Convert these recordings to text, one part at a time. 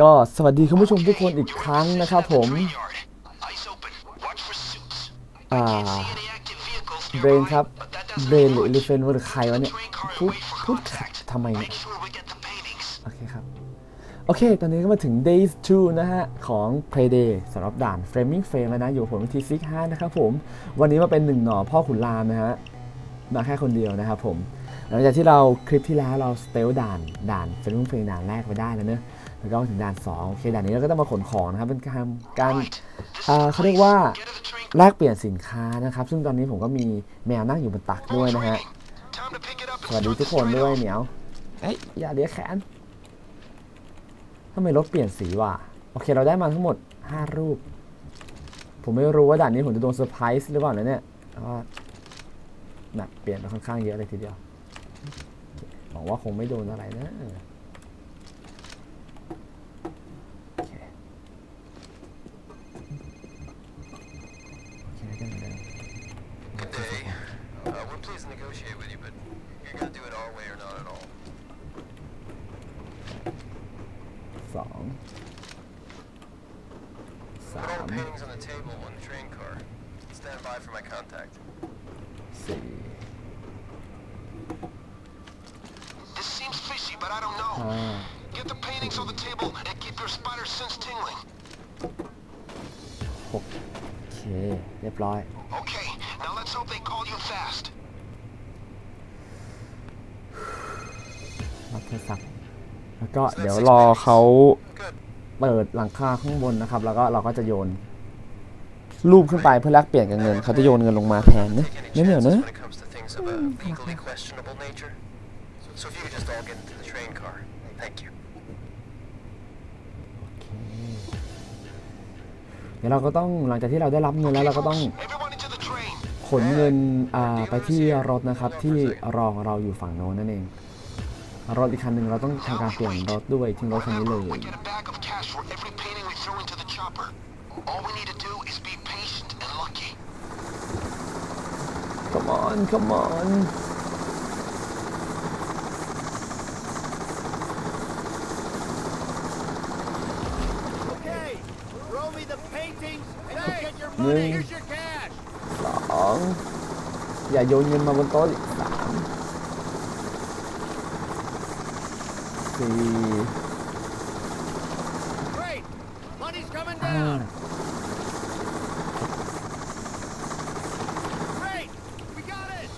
ก็สวัสดีคุณผู้ชมทุกคนอีกครั้งนะครับผมอ่าเบรนครับเบรนหรือลิเฟนหรือใครวะเนี่ยพูดพูดขัดทำไมเนี่ยโอเคครับ โอเค ตอนนี้ก็มาถึง days 2 นะฮะ ของ Payday สำหรับด่าน Framing Frame แล้วนะ อยู่ผมทีซิก5นะครับผม วันนี้มาเป็นหนึ่งหน่อพ่อขุนรามนะฮะ มาแค่คนเดียวนะครับผม หลังจากที่เราคลิปที่แล้วเราสเตลด่านด่าน Framing Frame ด่านแรกไปได้แล้วเนอะ แล้วก็มาถึงด่าน2โอเคด่านนี้เราก็ต้องมาขนของนะครับเป็นการการอ่าเขาเรียกว่าแลกเปลี่ยนสินค้านะครับ ซึ่งตอนนี้ผมก็มีแมวนั่งอยู่บนตักด้วยนะฮะสวัสดีทุกคนด้วยเหนียวเอ้ยอย่าเดียวแขนทำไมรถเปลี่ยนสีวะโอเคเราได้มาทั้งหมด 5 รูป ผมไม่รู้ว่าด่านนี้ผมจะโดนเซอร์ไพรส์หรือเปล่านะเนี่ยเพราะว่าแบบเปลี่ยนไปค่อนข้างเยอะเลยทีเดียวโอเคหวังว่าคงไม่โดนอะไรนะโอเคโอเคได้เหมือนเดิม Hey, uh, we're pleased to negotiate with you, but you're gonna do it our way or not at all. สองสา Put all ม the paintings on the table on the train car. Stand by for my contact. สี่ This seems fishy, but I don't know. ห้า Get the paintings on the table and keep your spider sense tingling. หกโอเค เรียบร้อย Okay, now let's hope they call you fast. รับโทรศัพท์ แล้วก็เดี๋ยวรอเขา Good. เปิดหลังคาข้างบนนะครับ แล้วก็เราก็จะโยนรูปขึ้นไปเพื่อแลกเปลี่ยนกับเงินเขาจะโยนเงินลงมาแทนนะ Take any เนี่ยเหนียว chances นะ when it comes to things of a legally questionable nature. So, so if you could just all get into the train car. Thank you. เดี๋ยวเราก็ต้องหลังจากที่เราได้รับเงินแล้วเราก็ต้อง Everyone into the train. ขนเงินอ่าไปที่รถนะครับที่รอเราอยู่ฝั่งโน้นนั่นเอง รถอีกคันหนึ่งเราต้องทำการเปลี่ยนรถด้วยทิ้งรถคันนี้เลย We get a bag of cash for every painting we throw into the chopper. All we need to do is be patient and lucky. come on come on Okay, throw me the paintings and you get your Hey. money. Here's your cash. สองอย่าโยนเงินมาบนโต๊ะอีกสามสี่ Great. Money's coming ห้า down. Great. We got it.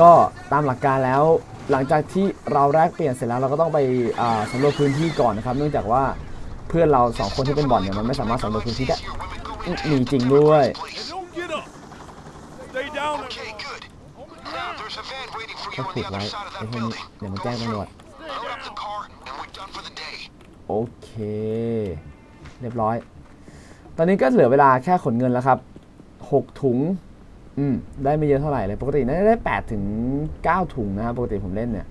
ก็ตามหลักการแล้วหลังจากที่เราแลกเปลี่ยนเสร็จแล้วเราก็ต้องไปอ่าสำรวจพื้นที่ก่อนนะครับ เนื่องจากว่าเพื่อนเราสองคนที่เป็นบ่อนเนี่ยมันไม่สามารถสำรวจพื้นที่ได้อื้อมีจริงด้วย And don't get up. Stay down. Okay, good. Now there's a van waiting for ก็ you on ผูกไว้ไอ้พวกนี้เดี๋ยวมันแจ้งตำรวจโอเค เรียบร้อย ตอนนี้ก็เหลือเวลาแค่ขนเงินแล้วครับ6ถุง อืม ได้ไม่เยอะเท่าไหร่เลย ปกติน่าจะได้8ถึง9ถุงนะครับปกติผมเล่นเนี่ย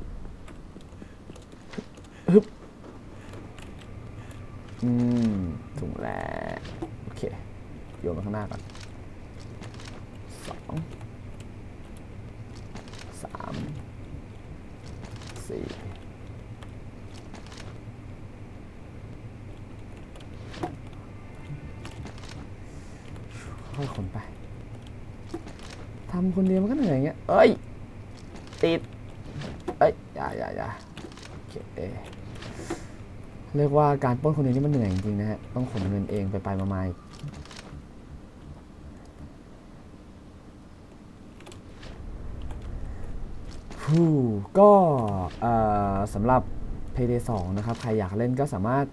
ฮึบอืม ถุงแรกโอเค โยนมาข้างหน้าก่อนสองามสี่ค่อยขนไปทำคนเดียวมันก็เหนื่อยอย่างเงี้ย เอ้ย ติด เอ้ย อย่าอย่าอย่าเคเรียกว่าการปล้นคนเดียวนี่มันเหนื่อยจริงๆนะฮะ ต้องขนเงินเองไปไปมาๆอีูก็สำหรับ Payday 2 นะครับ ใครอยากเล่นก็สามารถ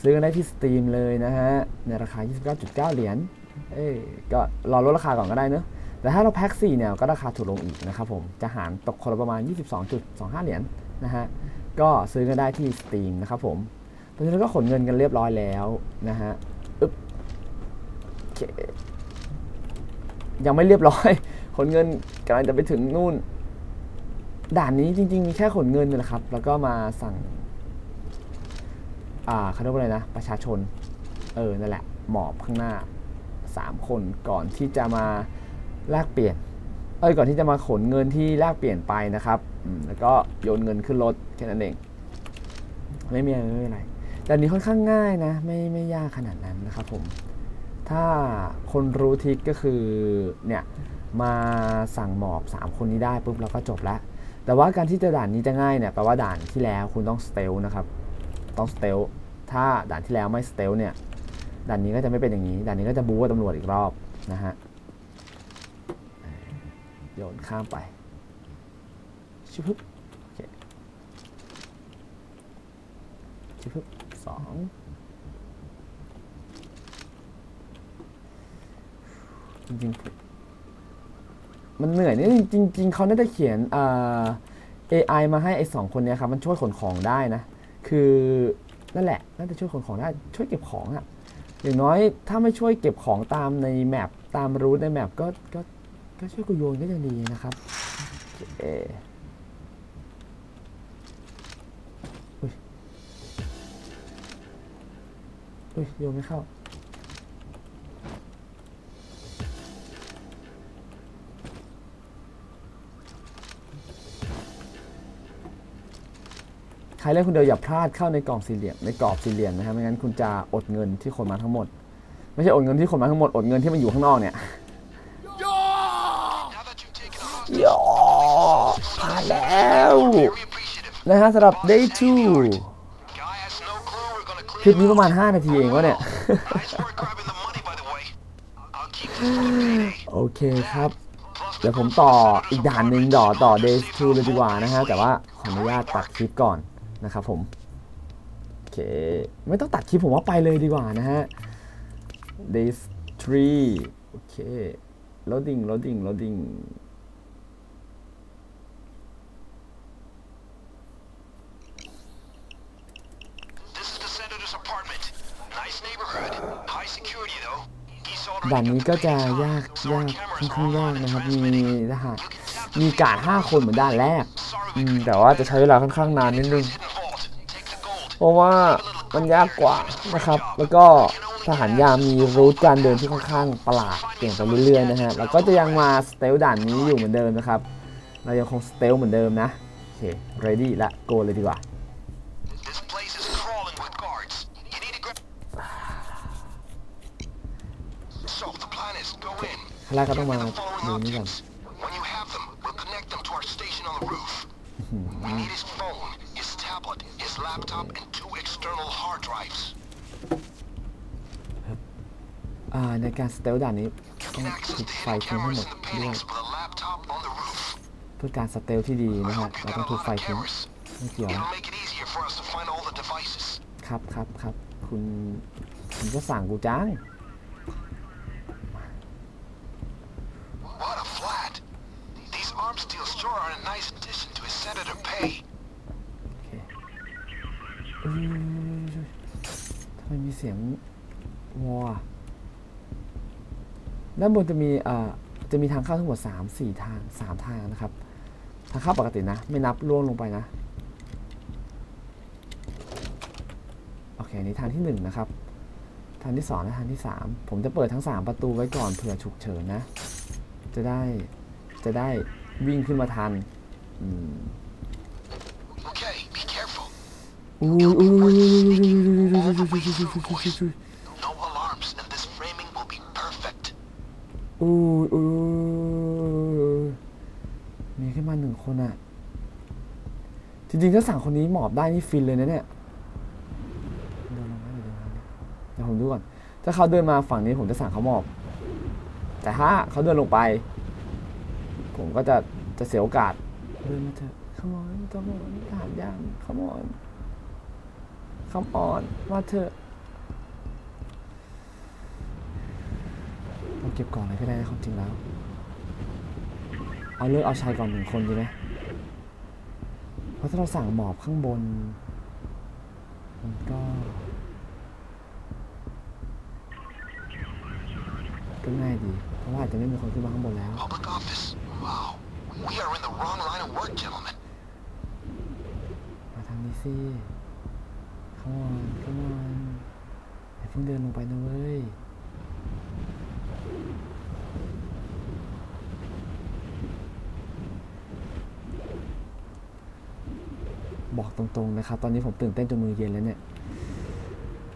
ซื้อได้ที่ Steam เลยนะฮะ ในราคา 29.9 เหรียญเอ้ยก็รอลดราคาก่อนก็ได้เนอะแต่ถ้าเราแพ็ค4เนี่ยก็ราคาถูกลงอีกนะครับผม จะหารตกคนละประมาณ 22.25 เหรียญนะฮะ ก็ซื้อกันได้ที่ Steam นะครับผม ตอนนี้เราก็ขนเงินกันเรียบร้อยแล้วนะฮะอึ๊บยังไม่เรียบร้อย ขนเงินกำลังจะไปถึงนู่น ด่านนี้จริง ๆ มีแค่ขนเงินนี่แหละครับ แล้วก็มาสั่ง อ่าเขาเรียกว่าอะไรนะ ประชาชน เออ นั่นแหละ หมอบข้างหน้า 3 คนก่อนที่จะมาแลกเปลี่ยน เอ้ย ก่อนที่จะมาขนเงินที่แลกเปลี่ยนไปนะครับ แล้วก็โยนเงินขึ้นรถแค่นั้นเอง ไม่มีอะไรไม่มีอะไรแต่นนี้ค่อนข้างง่ายนะ ไม่ไม่ยากขนาดนั้นนะครับผม ถ้าคนรู้ทิกก็คือเนี่ยมาสั่งหมอบ 3 คนนี้ได้ปุ๊บเราก็จบแล้ว แต่ว่าการที่จะด่านนี้จะง่ายเนี่ยแปลว่าด่านที่แล้วคุณต้องสเตลนะครับ ต้องสเตลถ้าด่านที่แล้วไม่สเตลเนี่ย ด่านนี้ก็จะไม่เป็นอย่างนี้ ด่านนี้ก็จะบู๊ตำรวจอีกรอบนะฮะ โยนข้ามไปชิบฮึบโอเคชิบฮึบสองจริงๆ มันเหนื่อยนี่จริง ๆเขาน่าจะเขียนเอ่อ AI มาให้ไอ้สองคนเนี้ยครับมันช่วยขนของได้นะ คือนั่นแหละน่าจะช่วยขนของได้ช่วยเก็บของอะอย่างน้อยถ้าไม่ช่วยเก็บของตามในแมปตามรูทในแมปก็ก็ก็ช่วยกูโยนก็ยังดีนะครับเอออุ้ยอุ้ยโยนไม่เข้า ใครเล่นคนเดียวอย่าพลาดเข้าในกล่องสี่เหลี่ยมในกรอบสี่เหลี่ยมนะครับไม่งั้นคุณจะอดเงินที่คนมาทั้งหมด ไม่ใช่อดเงินที่คนมาทั้งหมดอดเงินที่มันอยู่ข้างนอกเนี่ย Now that you've taken a hostage, ยอผ่านแล้ว very appreciative. นะฮะสำหรับ day 2 Guy has no clue we're gonna คลิป clear นี้ him ประมาณ out. 5นาทีเองวะเนี่ย Nice work grabbing the money, by the way. I'll keep this for the payday. โอเคครับ Plus, เดี๋ยวผมต่ออีกด่านหนึ่งต่อต่อ day 2เลยดีกว่านะฮะ แต่ว่าขออนุญาตตัดคลิปก่อน นะครับผมโอเคไม่ต้องตัดคลิปผมว่าไปเลยดีกว่านะฮะ day 3โอเค loading loading loading This is the senator's apartment. Nice neighborhood. High security, though. He's ด่าน already นี้ got ก็ the จะ payday ยาก out, so ยา our ก cameras ค่อน are ข้าง on ยาก and นะครับ มี transmitting. ทหาร You can tap มี the การดห้าคนเหมือนด่านแรก Sorry อื we ม couldn't แต่ว่าจะใช้เวลาค่อนข้างนานนิดนึง ราะว่ามันยากกว่านะครับ แล้วก็ทหารยามมีรูทการเดินที่ค่อนข้างประหลาดเปลี่ยนไปเรื่อยๆนะฮะแล้วก็จะยังมาสเตลด่านนี้อยู่เหมือนเดิมนะครับ เรายังคงสเตลเหมือนเดิมนะ โอเค ready ละ go เลยดีกว่า This place is crawling with guards. You need to grab. So the plan is go in. ขั้นแรกก็ต้องมา Get the following ดูนี่ก่อน this laptop and two external hard drives. ในการสเตลด่านนี้ต้องปิดไฟทิ้งให้หมดด้วยเพื่อการสเตลที่ดีนะครับเราต้องถูกไฟทิ้งไม่เกี่ยวครับครับครับคุณคุณก็สั่งกูจ้าเนี่ย ทำไมมีเสียงวอด้านบนจะมีอ่อจะมีทางเข้าทั้งหมด 3 4 ทาง 3 ทางนะครับ ทางเข้าปกตินะ ไม่นับล่วงลงไปนะ โอเคนนี้ทางที่ 1 นะครับ ทางที่ 2 และทางที่ 3 ผมจะเปิดทั้ง 3 ประตูไว้ก่อนเผื่อฉุกเฉินนะ จะได้ จะได้วิ่งขึ้นมาทัน อืม อุ้ยอุ้ยอุ้ยอุ้ยมีขึ้นมาหนึ่งคนอะ จริงๆถ้าสั่งคนนี้หมอบได้นี่ฟินเลยนะเนี่ยเดินลงมาเดินลงมาเดี๋ยวผมดูก่อน ถ้าเขาเดินมาฝั่งนี้ผมจะสั่งเขาหมอบ แต่ถ้าเขาเดินลงไป ผมก็จะจะเสียโอกาสเดินมาเถอะขโมยขโมยขาดยางขโมย นขมอน มาเถอะเราเก็บกล่องอะไรก็ได้นะความจริงแล้ว เอาเลือกเอาชายก่อนหนึ่งคนดีไหมเพราะถ้าเราสั่งหมอบข้างบน มันก็ก็ง่ายดี เพราะว่าอาจจะไม่มีคนขึ้นมาข้างบนแล้ว Public office. Wow. We are in the wrong line of work, gentlemen. มาทางนี้สิ come on come on อย่าเพิ่งเดินลงไปนะเว้ยบอกตรงๆนะครับ ตอนนี้ผมตื่นเต้นจนมือเย็นแล้วเนี่ย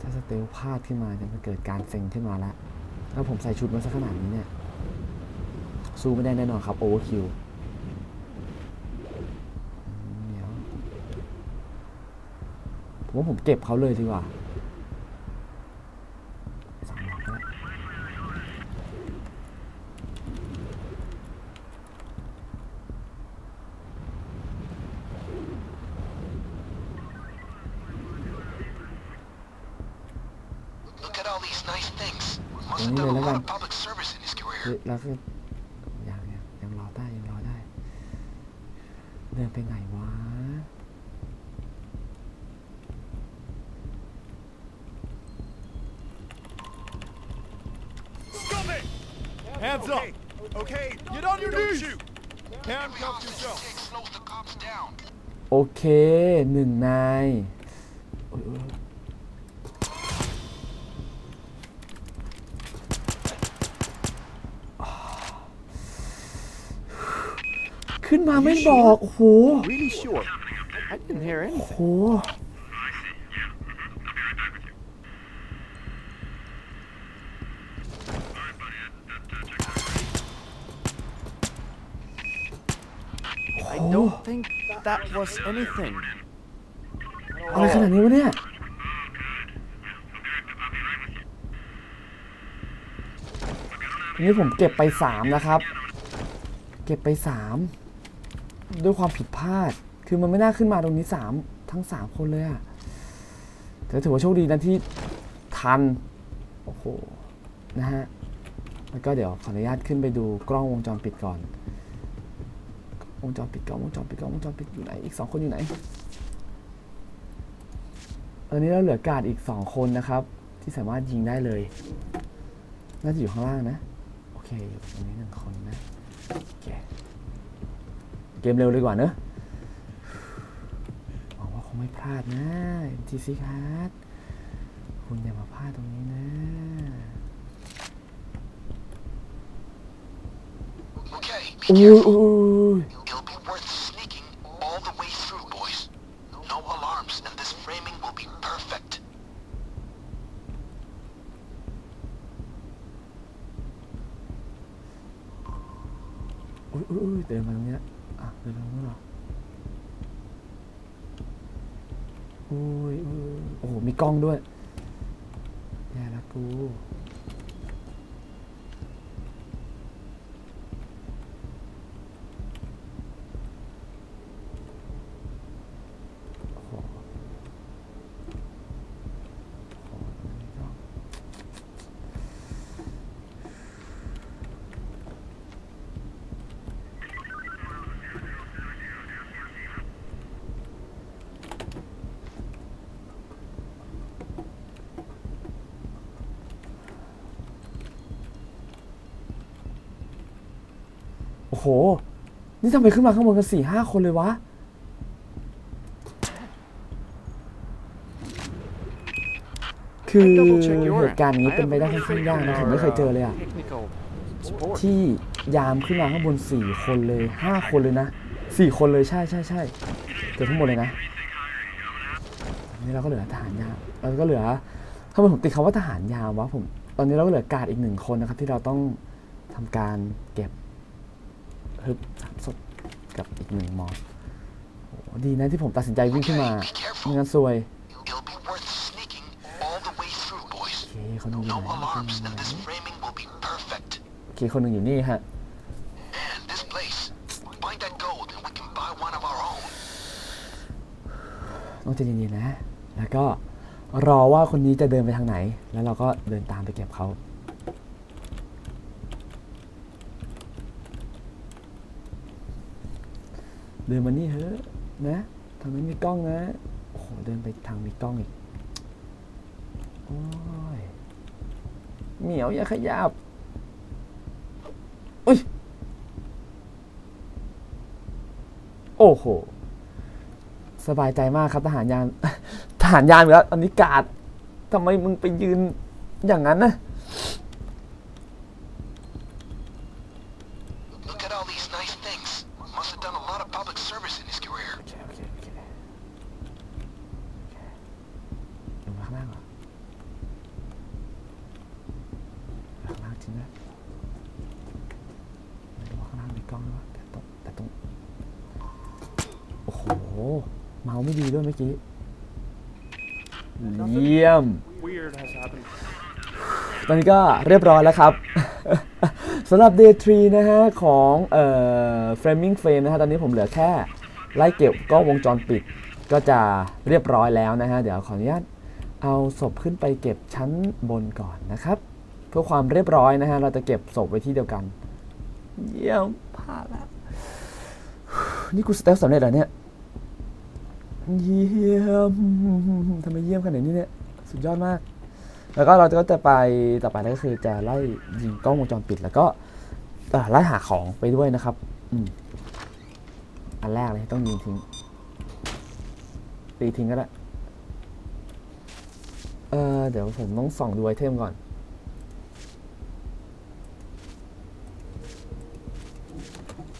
ถ้าสเตลพลาดขึ้นมาเนี่ยมันเกิดการเซ็งขึ้นมาแล้ว แล้วผมใส่ชุดมาสักขนาดนี้เนี่ย สู้ไม่ได้แน่นอนครับโอเวอร์คิว ว่าผมเก็บเขาเลยดีกว่าสามหลักแล้ว Look at all these nice things. Must Ủa, have như done a vậy là lot làm- of public service in his เฮ้ย career. แล้วก็ยังยังยังรอได้ยังรอได้ เดินไปไหนวะ Hands up! Okay, get on your knees! Handcuff Every yourself. hostage take slows the cops down. โอเคหนึ่งนายโอ้ยโอ้ยขึ้นมาไม่บอกโอ้โห Really sure. I didn't hear โอ้ anything. โห that was anything. อะไรขนาดนี้วะเนี่ยทีนี้ผมเก็บไปสามนะครับ เก็บไปสามด้วยความผิดพลาด คือมันไม่น่าขึ้นมาตรงนี้สามทั้งสามคนเลยอะแต่ถือว่าโชคดีนะที่ทัน โอ้โห นะฮะ แล้วก็เดี๋ยวขออนุญาตขึ้นไปดูกล้องวงจรปิดก่อน วงจรปิดกล้องวงจรปิดกล้องวงจรปิดอยู่ไหนอีกสองคนอยู่ไหนตอนนี้เราเหลือการ์ดอีก2คนนะครับ ที่สามารถยิงได้เลย น่าจะอยู่ข้างล่างนะ โอเคอยู่ตรงนี้หนึ่งคนนะโอเคเกมเร็วเลยกว่าเนอะหวังว่าคงไม่พลาดนะ MTC ครับคุณอย่ามาพลาดตรงนี้นะ Okay, be อุ้ย อุ้ยเดินมาตรงเนี้ยอะเดินมาตรงนู้นเหรออุ้ยอุ้ยโอ้โหมีกล้องด้วยแย่ละกูโอ้โหโอ้โหมีกล้อง โอ้โห นี่ทำไมขึ้นมาข้างบนกันสี่ห้าคนเลยวะ คือ I double-check your เหตุการณ์อย่างนี้ I เป็นไปได้ have ค่อนข้าง faith ยาก in นะผม our, ไม่เคยเจอ uh, เลยอะ Technical support. ที่ยามขึ้นมาข้างบนสี่คนเลยห้าคนเลยนะสี่คนเลยใช่ใช่ใช่เกือบทั้งหมดเลยนะอันนี้เราก็เหลือทหารยามเราก็เหลือทำไมผมติดคำว่าทหารยามวะผม ตอนนี้เราก็เหลือการ์ดอีกหนึ่งคนนะครับ ที่เราต้องทำการเก็บ ฮึบสามศพกับอีกหนึ่งมอสโอ้โหดีนะที่ผมตัดสินใจวิ่งขึ้นมาไม่งั้นซวย It'll be worth sneaking all the way through, โอ boys. เคคนหนึงอยู่ No ไหนคนห alarms, นึงอยู่ and ไหน this framing will be perfect. โอเคคนหนึ่งอยู่นี่ฮะ And this place. Find that gold, and we can buy one of our own. ต้องใจเย็นๆนะ แล้วก็รอว่าคนนี้จะเดินไปทางไหน แล้วเราก็เดินตามไปเก็บเขา เดินมานี่เถอะนะทางนั้นมีกล้องนะ โอ้โห เดินไปทางมีกล้องอีก โอ้ย เหมียวอย่าขยับอุ้ย โอ้โห สบายใจมากครับทหารยาน ทหารยานอีกแล้วอันนี้กาดทำไมมึงไปยืนอย่างนั้นนะ้องแต่ต้งแต่ต้งโอ้โห เมาไม่ดีด้วยเมื่อกี้ เยี่ยม ตอนนี้ก็เรียบร้อยแล้วครับสำหรับ day 3 นะฮะ ของเอ่อ framing frame นะฮะ ตอนนี้ผมเหลือแค่ ไล่เก็บก็วงจรปิดก็จะเรียบร้อยแล้วนะฮะ เดี๋ยวขออนุญาตเอาศพขึ้นไปเก็บชั้นบนก่อนนะครับ เพื่อความเรียบร้อยนะฮะ เราจะเก็บศพไว้ที่เดียวกัน เยี่ยมพลาดแล้ว นี่กูสเตลสำเร็จเหรอเนี่ย เยี่ยมทำไมเยี่ยมขนาดนี้เนี่ย สุดยอดมาก แล้วก็เราก็จะไปต่อไปก็คือจะไล่ยิงกล้องวงจรปิดแล้วก็ไล่หาของไปด้วยนะครับอืมอันแรกเลยต้องยิงทิ้ง ตีทิ้งก็ได้ เออเดี๋ยวผมต้องส่องดูไอเทมก่อน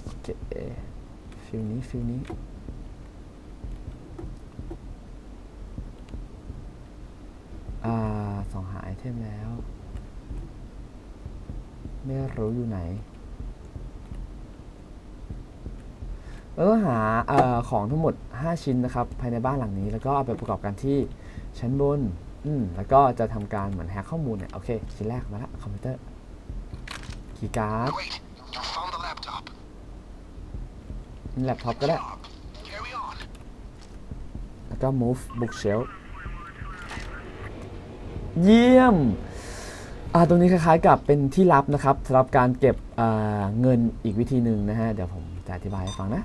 โอเค ฟิลนี้ อ่าสองหาไอเทมแล้ว ไม่รู้อยู่ไหนแล้วก็หาออของทั้งหมด 5 ชิ้นนะครับ ภายในบ้านหลังนี้แล้วก็เอาไปประกอบกันที่ชั้นบน อืม แล้วก็จะทำการเหมือนแฮกข้อมูลเนี่ย โอเค ชิ้นแรกมาละคอมพิวเตอร์ คีย์การ์ด Great. You found the laptop. แล็ปท็อปก็ได้ แล้วก็ move bookshelf เยี่ยม อ่าตรงนี้คล้ายๆกับเป็นที่ลับนะครับสำหรับการเก็บเงินอีกวิธีหนึ่งนะฮะ เดี๋ยวผมจะอธิบายให้ฟังนะ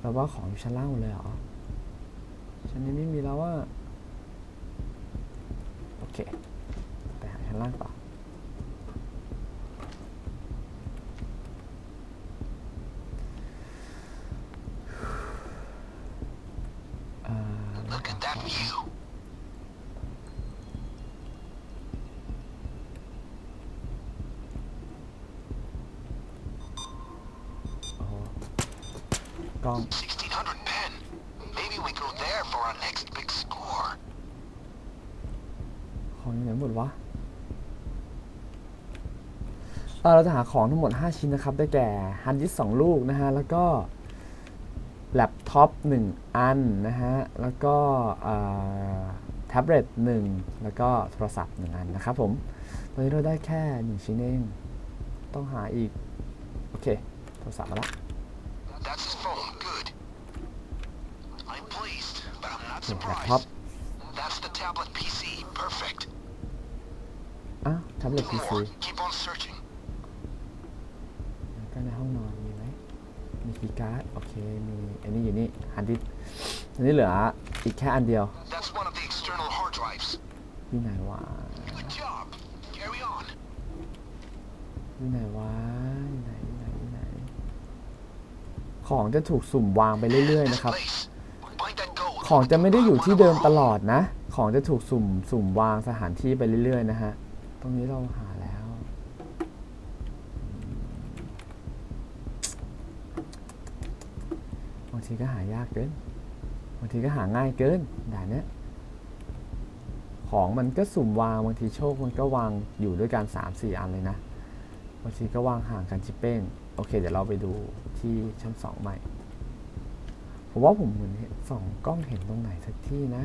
แปลว่าของอยู่ชั้นล่างเลยเหรอ ชั้นนี้ไม่มีแล้วว่า โอเค ไปหาชั้นล่างต่อ อ่า Look at that view. โอ้โหกล้อง 1600 pen. Maybe we go there for our next big score. ของอยู่ไหนหมดวะเอ่อเรา จะหาของทั้งหมด 5 ชิ้นนะครับ ได้แก่ฮาร์ดดิสก์2ลูกนะฮะ แล้วก็แล็ปท็อป1อันนะฮะ แล้วก็แท็บเล็ต1แล้วก็โทรศัพท์ 1 อันนะครับผมตอนนี้เราได้แค่ 1 ชิ้นเอง ต้องหาอีก โอเค โทรศัพท์มาละ That's his phone. Good. I'm pleased, but I'm not โอเคแล็ปท็อป surprised. That's the tablet PC. Perfect. อะแท็บเล็ต Two พีซี more. Keep on searching. แล้ว ก็ในห้องนอนมีไหมมีคีย์การ์ดโอเคมีอันนี้อยู่นี่ฮาร์ดดิสก์อันนี้เหลืออีกแค่อันเดียว That's one of the external hard drives. อยู่ไหนวะ Good job. Carry on. อยู่ไหนวะอยู่ไหนอยู่ไหนอยู่ไหนของจะถูกสุ่มวางไปเรื่อย ๆ นะครับ Place. Find that gold. ของจะไม่ได้อยู่ที่เดิมตลอดนะ ของจะถูกสุ่มสุ่มวางสถานที่ไปเรื่อย ๆ นะฮะ ตรงนี้เราหาแล้วบางทีก็หายากเกินบางทีก็หาง่ายเกินด่านเนี้ยของมันก็สุ่มวางบางทีโชคมันก็วางอยู่ด้วยกัน3 4 อันเลยนะบางทีก็วางห่างกันจิเป้งโอเค เดี๋ยวเราไปดูที่ชั้นสองใหม่ผมว่าผมเหมือนเห็นสองกล้องเห็นตรงไหนสักที่นะ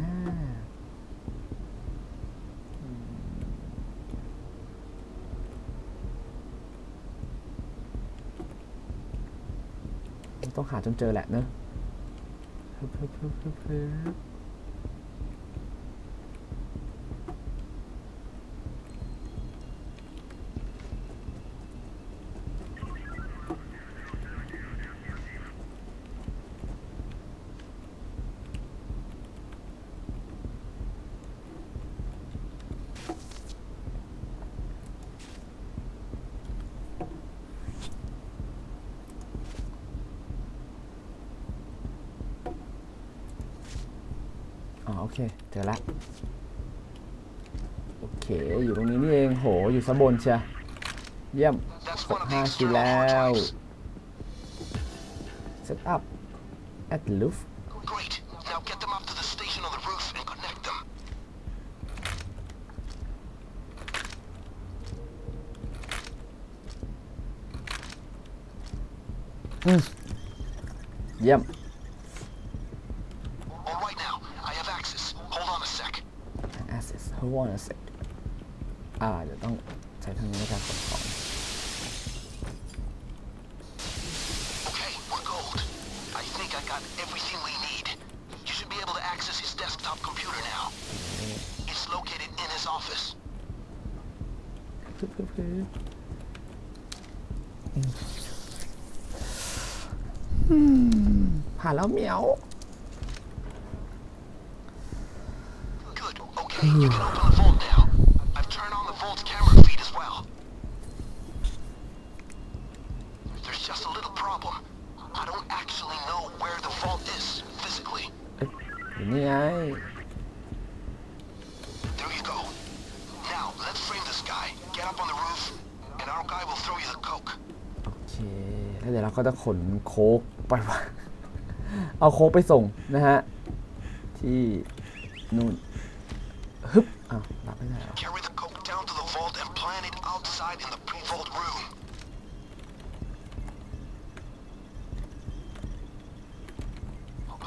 ต้องหาจนเจอแหละเนอะ ฮึบฮึบฮึบฮึบฮึบอ๋อโอ อเค เจอละ โอเค อยู่ตรงนี้นี่เอง โห อยู่สะบนเชียเยี่ยมหกห้าชีแล้ว เซตอัพ at l o o f Now get them up to the station on the roof and connect them. อืมเยี่ยม All right now, I have access. Hold on a sec. access hold on a sec อ่า เดี๋ยวต้องใช้ทางนี้ในการกดของ Okay, we're gold. I think I got everything we need. You should be able to access his desktop computer now. It's located in his office. ปึ๊บปึ๊บปึ๊บอืมผ่านแล้วเหมียว Good. Okay, you can open the vault ก็จะขนโค้กไปเอาโค้กไปส่งนะฮะ ที่นู่นฮึบอ้าวรับไม่ได้เหรอ Carry the coke down to the vault and plant it outside in the pre-vault room.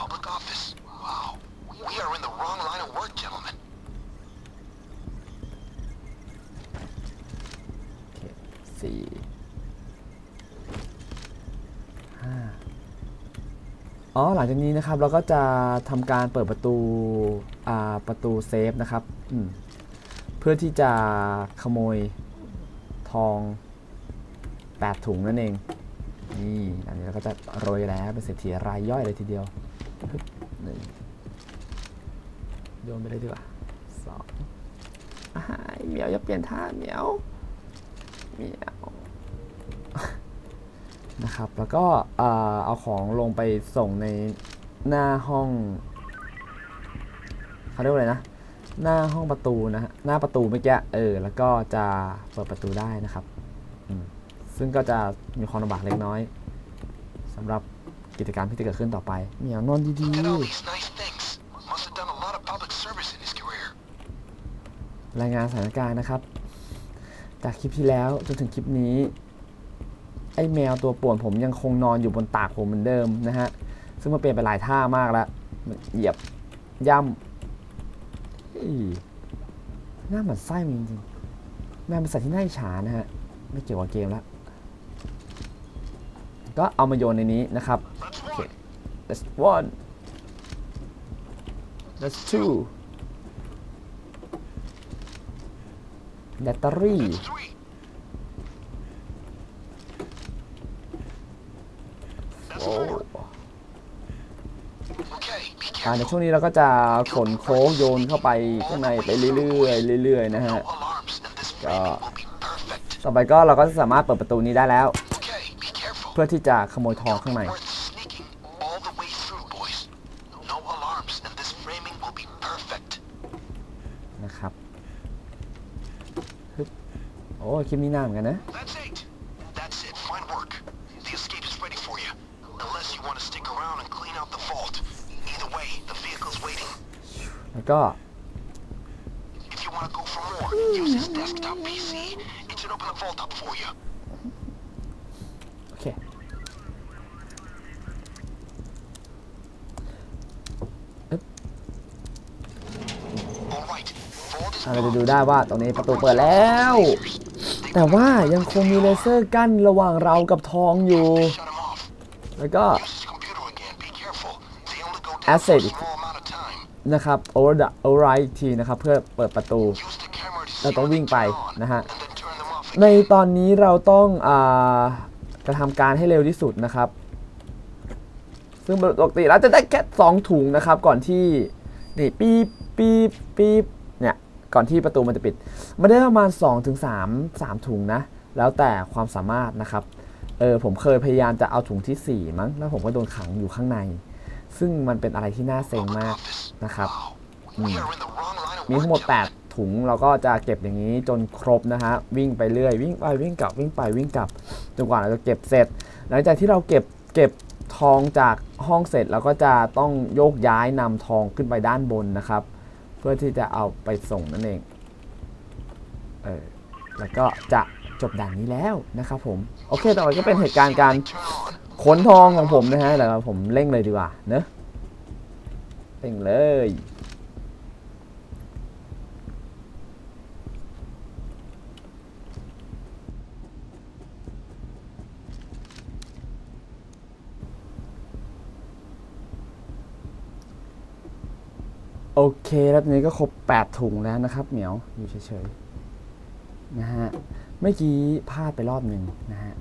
Public office. Wow. We are in the wrong line of work, gentlemen. โอเคสี่ห้า อ๋อหลังจากนี้นะครับเราก็จะทำการเปิดประตูประตูเซฟนะครับเพื่อที่จะขโมยทอง 8 ถุงนั่นเองนี่อันนี้เราก็จะโรยแล้วเป็นเศรษฐีรายย่อยเลยทีเดียวหนึ่งโยนไปเลยดีกว่าสองอ่าเหมียวอย่าเปลี่ยนท่าเหมียวเหมียว นะครับ แล้วก็เอ่อเอาของลงไปส่งในหน้าห้องเขาเรียกว่าอะไรนะ หน้าห้องประตูนะฮะ หน้าประตูเมื่อกี้ เออ แล้วก็จะเปิดประตูได้นะครับอืมซึ่งก็จะมีความลำบากเล็กน้อยสำหรับกิจกรรมที่จะเกิดขึ้นต่อไปเหมียวนอนดี Look at all these nice things. Must have done a lot of public service in his career. ๆรายงานสถานการณ์นะครับ จากคลิปที่แล้วจนถึงคลิปนี้ ไอ้แมวตัวป่วนผมยังคงนอนอยู่บนตากผมเหมือนเดิมนะฮะ ซึ่งมันเปลี่ยนไปหลายท่ามากแล้วเหยียบย่ำหน้าหมือนไส้มันจริงๆแมวเป็นสัตว์ที่น่าอิจฉานะฮะ ไม่เกี่ยวกับเกมแล้วก็เอามาโยนในนี้นะครับ That's Okay. one. That's one That's two แบตเตอรี่ That's three. That's โอ้ four. Okay, be ่าในช่วงนี้เราก็จะขนโค้งโยนเข้าไปข้างในไปเรื่อยๆเรื่อยๆนะฮะก็ต่อไปก็เราก็สามารถเปิดประตูนี้ได้แล้ว เพื่อที่จะขโมยทองข้างในนะครับโอ้คลิปนี้นาเหมือนกันนะ ก็เราจะดูได้ว่าตรงนี้ประตูเปิดแล้ว แต่ว่ายังคงมีเลเซอร์กั้นระหว่างเรากับทองอยู่ แล้วก็แอสเซด นะครับ over the override อีกทีนะครับ เพื่อเปิดประตู เราต้องวิ่งไปนะฮะ ในตอนนี้เราต้องอกระทำการให้เร็วที่สุดนะครับ ซึ่งปกติเราจะได้แค่สองถุงนะครับ ก่อนที่นี่ปี๊บปี๊บปี๊บเนี่ย ก่อนที่ประตูมันจะปิด มันได้ประมาณ2-3ถึง3 3ถุงนะ แล้วแต่ความสามารถนะครับ เออผมเคยพยายามจะเอาถุงทีสี่4 มั้ง แล้วผมก็โดนขังอยู่ข้างใน ซึ่งมันเป็นอะไรที่น่าเซ็งมากนะครับมีทั้งหมด 8 ถุงเราก็จะเก็บอย่างนี้จนครบนะฮะวิ่งไปเรื่อยวิ่งไปวิ่งกลับวิ่งไปวิ่งกลับจนกว่าเราจะเก็บเสร็จ หลังจากที่เราเก็บเก็บทองจากห้องเสร็จเราก็จะต้องโยกย้ายนำทองขึ้นไปด้านบนนะครับ เพื่อที่จะเอาไปส่งนั่นเองเออแล้วก็จะจบด่านนี้แล้วนะครับผม โอเค ต่อไปก็เป็นเหตุการณ์การ ขนทองของผมนะฮะเดี๋ยวผมเร่งเลยดีกว่าเนอะเร่งเลยโอเคแล้วตอนนี้ก็ครบ 8 ถุงแล้วนะครับ เหมียวอยู่เฉยๆนะฮะเมื่อกี้พลาดไปรอบหนึ่งนะฮะ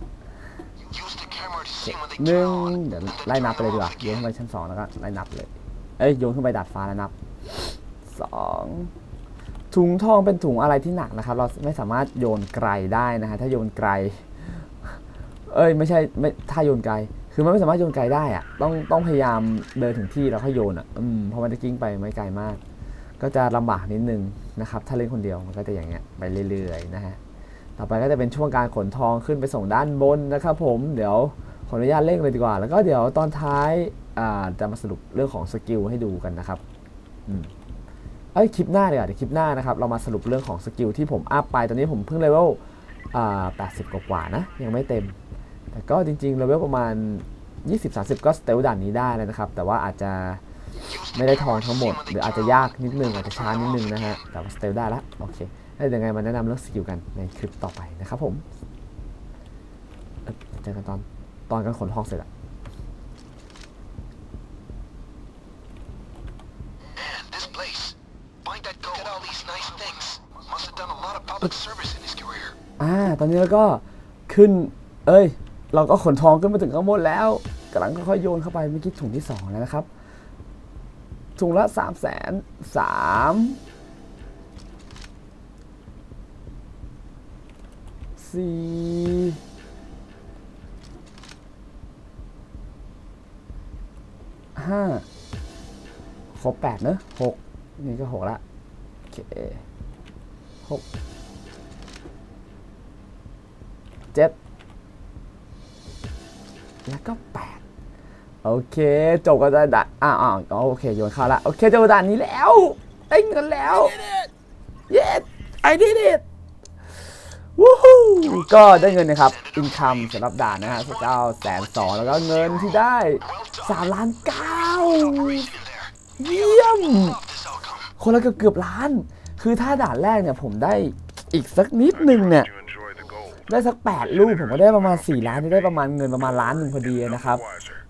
หนึ่งเดี๋ยวไล่นับไปเลยดีกว่าโยนขึ้นไปชั้นสองแล้วก็ไล่นับเลย เอ้ยโยนขึ้นไปดาดฟ้าแล้วนับสองถุงทองเป็นถุงอะไรที่หนักนะครับ เราไม่สามารถโยนไกลได้นะฮะถ้าโยนไกล เอ้ยไม่ใช่ไม่ถ้าโยนไกล คือมันไม่สามารถโยนไกลได้อะต้องต้องพยายามเดินถึงที่แล้วค่อยโยนอะอืมเพราะมันจะกิ้งไปไม่ไกลมาก ก็จะลำบากนิดนึงนะครับ ถ้าเล่นคนเดียวมันก็จะอย่างเงี้ยไปเรื่อยๆนะฮะ ต่อไปก็จะเป็นช่วงการขนทองขึ้นไปส่งด้านบนนะครับผมเดี๋ยวขออนุญาตเร่งเลยดีกว่า แล้วก็เดี๋ยวตอนท้ายาจะมาสรุปเรื่องของสกิลให้ดูกันนะครับอืมเอ้ยคลิปหน้าเดี๋ยวเดี๋ยวคลิปหน้านะครับเรามาสรุปเรื่องของสกิลที่ผมอัพไปตอนนี้ผมเพิ่งเลเวล80 กว่าๆนะ ยังไม่เต็ม แต่ก็จริงๆเลเวลประมาณ 20-30 ก็สเตลด่านนี้ได้เลยนะครับ แต่ว่าอาจจะไม่ได้ทองทั้งหมด หรืออาจจะยากนิดนึงอาจจะช้านิดนึงนะฮะแต่ว่าสเตลได้ละโอเค แล้วเดี๋ยวยังไงมาแนะนำเรื่องสกิลกันในคลิปต่อไปนะครับผมเอ่อเจอกันตอนตอนกันขนทองเสร็จอะ Man, this place. Find that gold. Look at all these nice things. Must have done a lot of public service in his career. อ่า ตอนนี้เราก็ขึ้น เอ้ย เราก็ขนทองขึ้นมาถึงข้างบนแล้วกำลังค่อยๆโยนเข้าไปเมื่อกี้ถุงที่สองแล้วนะครับ ถุงละสามแสนสาม สี่ห้าครบแปดเนอะหกนี่ก็หกละโอเคหกเจ็ดแล้วก็แปดโอเค จบกันด่านอ้าวอ้าวอ๋อโอเค โยนเข้าละ โอเคจบด่านนี้แล้วได้เงินแล้ว yes I did it วู้ฮู้ก็ได้เงินนะครับอินคัมสำหรับด่านนะฮะเก้าแสนสองแล้วก็เงินที่ได้สามล้านเก้าเยี่ยม คนละเกือบเกือบล้าน คือถ้าด่านแรกเนี่ยผมได้อีกสักนิดนึงเนี่ยได้สัก 8 ลูกผมก็ได้ประมาณ 4 ล้านนี่ได้ประมาณเงินประมาณล้านหนึ่งพอดีนะครับ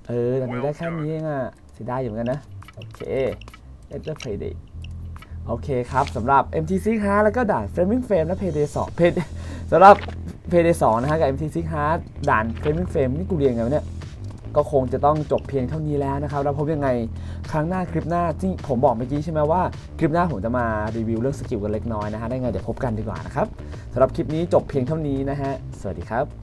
เออตอนนี้ได้แค่นี้เองอะเสียดายอยู่เหมือนกันนะ โอเค Enter Payday โอเคครับสำหรับ MTC 5แล้วก็ด่าน Framing Frame และ Payday 2 Pay สำหรับ Payday 2 นะฮะกับ MTC 5ด่าน Framing Frame นี่กูเรียนไงเนี่ยก็คงจะต้องจบเพียงเท่านี้แล้วนะครับ แล้วพบยังไงครั้งหน้าคลิปหน้าที่ผมบอกเมื่อกี้ใช่ไหมว่าคลิปหน้าผมจะมารีวิวเรื่องสกิลกันเล็กน้อยนะฮะได้ไงเดี๋ยวพบกันดีกว่านะครับสำหรับคลิปนี้จบเพียงเท่านี้นะฮะสวัสดีครับ